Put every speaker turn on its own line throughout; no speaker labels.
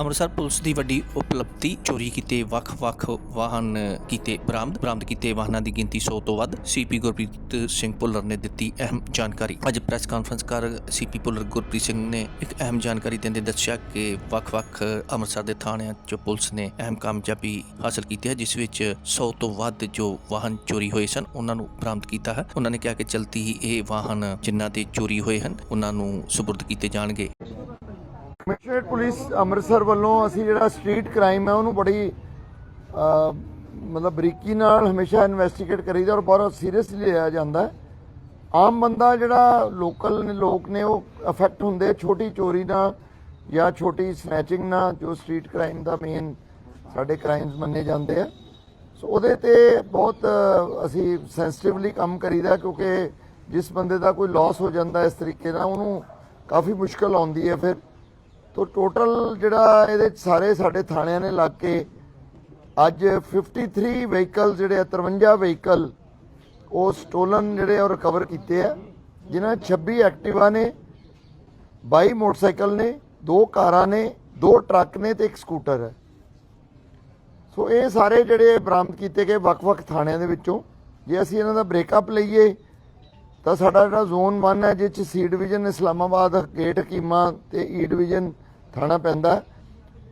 Amritsar police ਦੀ ਵੱਡੀ ਉਪਲਬਧੀ ਚੋਰੀ ਕੀਤੇ ਵੱਖ-ਵੱਖ ਵਾਹਨ ਕੀਤੇ ਬਰਾਮਦ ਬਰਾਮਦ ਕੀਤੇ ਵਾਹਨਾਂ ਦੀ ਗਿਣਤੀ 100 ਤੋਂ ਵੱਧ। ਸੀਪੀ ਗੁਰਪ੍ਰੀਤ ਸਿੰਘ ਭੁੱਲਰ ਨੇ ਦਿੱਤੀ ਅਹਿਮ ਜਾਣਕਾਰੀ। ਅੱਜ ਪ੍ਰੈਸ ਕਾਨਫਰੰਸ ਕਰ ਸੀਪੀ ਭੁੱਲਰ ਗੁਰਪ੍ਰੀਤ ਸਿੰਘ ਨੇ ਇੱਕ ਅਹਿਮ ਜਾਣਕਾਰੀ ਦਿੰਦੇ ਦੱਸਿਆ ਕਿ ਵੱਖ-ਵੱਖ ਅੰਮ੍ਰਿਤਸਰ ਦੇ ਥਾਣਿਆਂ 'ਚ ਪੁਲਿਸ ਨੇ ਅਹਿਮ ਕਾਮਯਾਬੀ ਹਾਸਲ ਕੀਤੀ ਹੈ, ਜਿਸ ਵਿੱਚ 100 ਤੋਂ ਵੱਧ ਜੋ ਵਾਹਨ ਚੋਰੀ ਹੋਏ ਸਨ, ਉਹਨਾਂ ਨੂੰ ਬਰਾਮਦ ਕੀਤਾ ਹੈ। ਉਹਨਾਂ ਨੇ ਕਿਹਾ ਕਿ ਚਲਤੀ ਹੀ ਇਹ ਵਾਹਨ ਜਿਨ੍ਹਾਂ ਦੇ ਚੋਰੀ ਹੋਏ ਹਨ, ਉਹਨਾਂ ਨੂੰ ਸਪੁਰਦ ਕੀਤੇ ਜਾਣਗੇ।
ਸਟੇਟ ਪੁਲਿਸ ਅੰਮ੍ਰਿਤਸਰ ਵੱਲੋਂ ਅਸੀਂ ਜਿਹੜਾ ਸਟਰੀਟ ਕ੍ਰਾਈਮ ਹੈ, ਉਹਨੂੰ ਬੜੀ ਮਤਲਬ ਬਰੀਕੀ ਨਾਲ ਹਮੇਸ਼ਾ ਇਨਵੈਸਟੀਗੇਟ ਕਰੀਦਾ ਔਰ ਬਹੁਤ ਸੀਰੀਅਸਲੀ ਲਿਆ ਜਾਂਦਾ ਆਮ ਬੰਦਾ ਜਿਹੜਾ ਲੋਕਲ ਨੇ, ਲੋਕ ਨੇ, ਉਹ ਅਫੈਕਟ ਹੁੰਦੇ ਛੋਟੀ ਚੋਰੀ ਨਾਲ ਜਾਂ ਛੋਟੀ ਸਨੈਚਿੰਗ ਨਾਲ, ਜੋ ਸਟਰੀਟ ਕ੍ਰਾਈਮ ਦਾ ਮੇਨ ਸਾਡੇ ਕ੍ਰਾਈਮਸ ਮੰਨੇ ਜਾਂਦੇ ਆ। ਸੋ ਉਹਦੇ ਤੇ ਬਹੁਤ ਅਸੀਂ ਸੈਂਸਿਟਿਵਲੀ ਕੰਮ ਕਰੀਦਾ ਕਿਉਂਕਿ ਜਿਸ ਬੰਦੇ ਦਾ ਕੋਈ ਲਾਸ ਹੋ ਜਾਂਦਾ ਇਸ ਤਰੀਕੇ ਨਾਲ, ਉਹਨੂੰ ਕਾਫੀ ਮੁਸ਼ਕਲ ਆਉਂਦੀ ਹੈ। ਫਿਰ ਤੋ ਟੋਟਲ ਜਿਹੜਾ ਇਹਦੇ ਸਾਰੇ ਸਾਡੇ ਥਾਣਿਆਂ ਨੇ ਲੱਗ ਕੇ ਅੱਜ 53 ਵਹੀਕਲ ਜਿਹੜੇ ਆ, 53 ਵਹੀਕਲ ਉਹ ਸਟੋਲਨ ਜਿਹੜੇ ਉਹ ਰਿਕਵਰ ਕੀਤੇ ਆ। ਜਿਨ੍ਹਾਂ 'ਚ 26 ਐਕਟਿਵਾ ਨੇ 22 ਮੋਟਰਸਾਈਕਲ ਨੇ ਦੋ ਕਾਰਾਂ ਨੇ ਦੋ ਟਰੱਕ ਨੇ ਤੇ ਇੱਕ ਸਕੂਟਰ ਹੈ। ਸੋ ਇਹ ਸਾਰੇ ਜਿਹੜੇ ਬਰਾਮਦ ਕੀਤੇ ਗਏ ਵੱਖ-ਵੱਖ ਥਾਣਿਆਂ ਦੇ ਵਿੱਚੋਂ। ਜੇ ਅਸੀਂ ਇਹਨਾਂ ਦਾ ਬ੍ਰੇਕਅਪ ਲਈਏ ਤਾਂ ਸਾਡਾ ਜਿਹੜਾ ਜ਼ੋਨ 1 ਹੈ ਜਿਸ ਚ C division Islamabad gate Hakima ਤੇ e ਈ ਡਿਵੀਜ਼ਨ ਥਾਣਾ ਪੈਂਦਾ।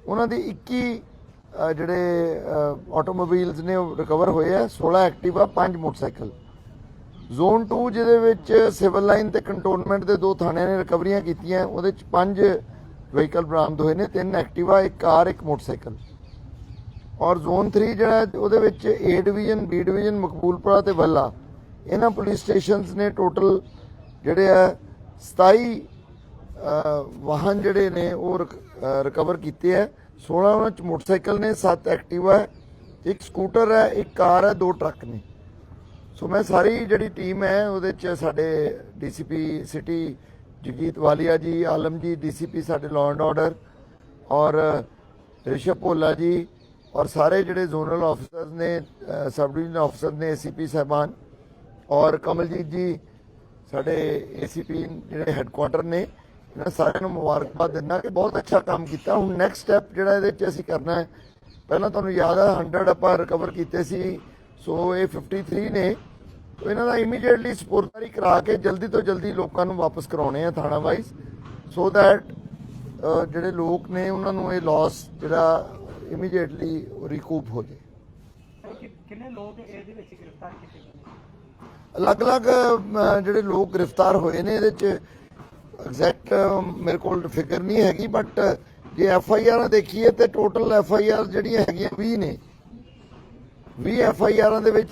ਉਹਨਾਂ ਦੀ 21 ਜਿਹੜੇ ਆਟੋਮੋਬਾਈਲਸ ਨੇ ਉਹ ਰਿਕਵਰ ਹੋਏ ਆ 16 ਐਕਟਿਵਾ 5 ਮੋਟਰਸਾਈਕਲ। ਜ਼ੋਨ 2 ਜਿਹਦੇ ਵਿੱਚ ਸਿਵਲ ਲਾਈਨ ਤੇ ਕੰਟੋਨਮੈਂਟ ਦੇ ਦੋ ਥਾਣਿਆਂ ਨੇ ਰਿਕਵਰੀਆਂ ਕੀਤੀਆਂ, ਉਹਦੇ ਚ 5 ਵਹੀਕਲ ਬਰਾਮਦ ਹੋਏ ਨੇ, ਤਿੰਨ ਐਕਟਿਵਾ ਇੱਕ ਕਾਰ, ਇੱਕ ਮੋਟਰਸਾਈਕਲ। ਔਰ ਜ਼ੋਨ 3 ਜਿਹੜਾ ਉਹਦੇ ਵਿੱਚ A division B division Maqboolpura ਤੇ ਵੱਲਾ। ਇਹਨਾਂ ਪੁਲਿਸ ਸਟੇਸ਼ਨਸ ਨੇ ਟੋਟਲ ਜਿਹੜੇ ਆ 27 ਵਾਹਨ ਜਿਹੜੇ ਨੇ ਉਹ ਰਿਕਵਰ ਕੀਤੇ ਹੈ। 16 ਉਹਨਾਂ ਚ ਮੋਟਰਸਾਈਕਲ ਨੇ 7 ਐਕਟਿਵਾ ਹੈ, ਇੱਕ ਸਕੂਟਰ ਹੈ, ਇੱਕ ਕਾਰ ਹੈ, ਦੋ ਟਰੱਕ ਨੇ। ਸੋ ਮੈਂ ਸਾਰੀ ਜਿਹੜੀ ਟੀਮ ਹੈ, ਉਹਦੇ ਚ ਸਾਡੇ ਡੀਸੀਪੀ ਸਿਟੀ ਜਗਜੀਤ ਵਾਲੀਆ ਜੀ, ਆਲਮ ਜੀ ਡੀਸੀਪੀ ਸਾਡੇ ਲਾਅ ਐਂਡ ਆਰਡਰ ਔਰ ਰਿਸ਼ਵ ਭੋਲਾ ਜੀ ਔਰ ਸਾਰੇ ਜਿਹੜੇ ਜ਼ੋਨਲ ਆਫੀਸਰਸ ਨੇ ਸਬ ਡਿਵੀਜ਼ਨ ਆਫੀਸਰ ਨੇ ਏਸੀਪੀ ਸਾਹਿਬਾਨ ਔਰ ਕਮਲਜੀਤ ਜੀ, ਸਾਡੇ ਏਸੀਪੀ ਜਿਹੜੇ ਹੈੱਡਕੁਆਟਰ ਨੇ। ਇਹਨਾਂ ਸਾਰਿਆਂ ਨੂੰ ਮੁਬਾਰਕਬਾਦ ਦਿੰਦਾ ਕਿ ਬਹੁਤ ਅੱਛਾ ਕੰਮ ਕੀਤਾ। ਹੁਣ ਨੈਕਸਟ ਸਟੈਪ ਜਿਹੜਾ ਇਹਦੇ ਚ ਅਸੀਂ ਕਰਨਾ ਹੈ। ਪਹਿਲਾਂ ਤੁਹਾਨੂੰ ਯਾਦ ਹੈ 100 ਆਪਾਂ ਰਿਕਵਰ ਕੀਤੇ ਸੀ। ਸੋ ਇਹ 53 ਨੇ। ਇਹਨਾਂ ਦਾ ਇਮੀਡੀਏਟਲੀ ਸਪੁਰਦਾਰੀ ਕਰਾ ਕੇ ਜਲਦੀ ਤੋਂ ਜਲਦੀ ਲੋਕਾਂ ਨੂੰ ਵਾਪਸ ਕਰਾਉਣੇ ਆ ਥਾਣਾ ਵਾਈਜ਼। ਸੋ ਦੈਟ ਜਿਹੜੇ ਲੋਕ ਨੇ ਉਹਨਾਂ ਨੂੰ ਇਹ ਲਾਸ ਜਿਹੜਾ ਇਮੀਡੀਏਟਲੀ ਰਿਕੂਪ ਹੋ
ਕਿ- ਕਿੰਨੇ ਲੋਕ ਇਹਦੇ ਵਿੱਚ ਗ੍ਰਿਫਤਾਰ ਕੀਤੇ?
ਅਲੱਗ-ਅਲੱਗ ਜਿਹੜੇ ਲੋਕ ਗ੍ਰਿਫਤਾਰ ਹੋਏ ਨੇ ਇਹਦੇ ਚ ਐਗਜ਼ੈਕਟ ਮੇਰੇ ਕੋਲ ਫਿਕਰ ਨਹੀਂ ਹੈਗੀ ਬਟ ਜੇ ਐਫ ਆਈ ਆਰ ਦੇਖੀਏ ਤੇ ਟੋਟਲ ਐਫ ਆਈ ਆਰ ਜਿਹੜੀਆਂ ਹੈਗੀਆਂ 20 ਨੇ। 20 ਐਫ ਆਈ ਆਰਾਂ ਦੇ ਵਿੱਚ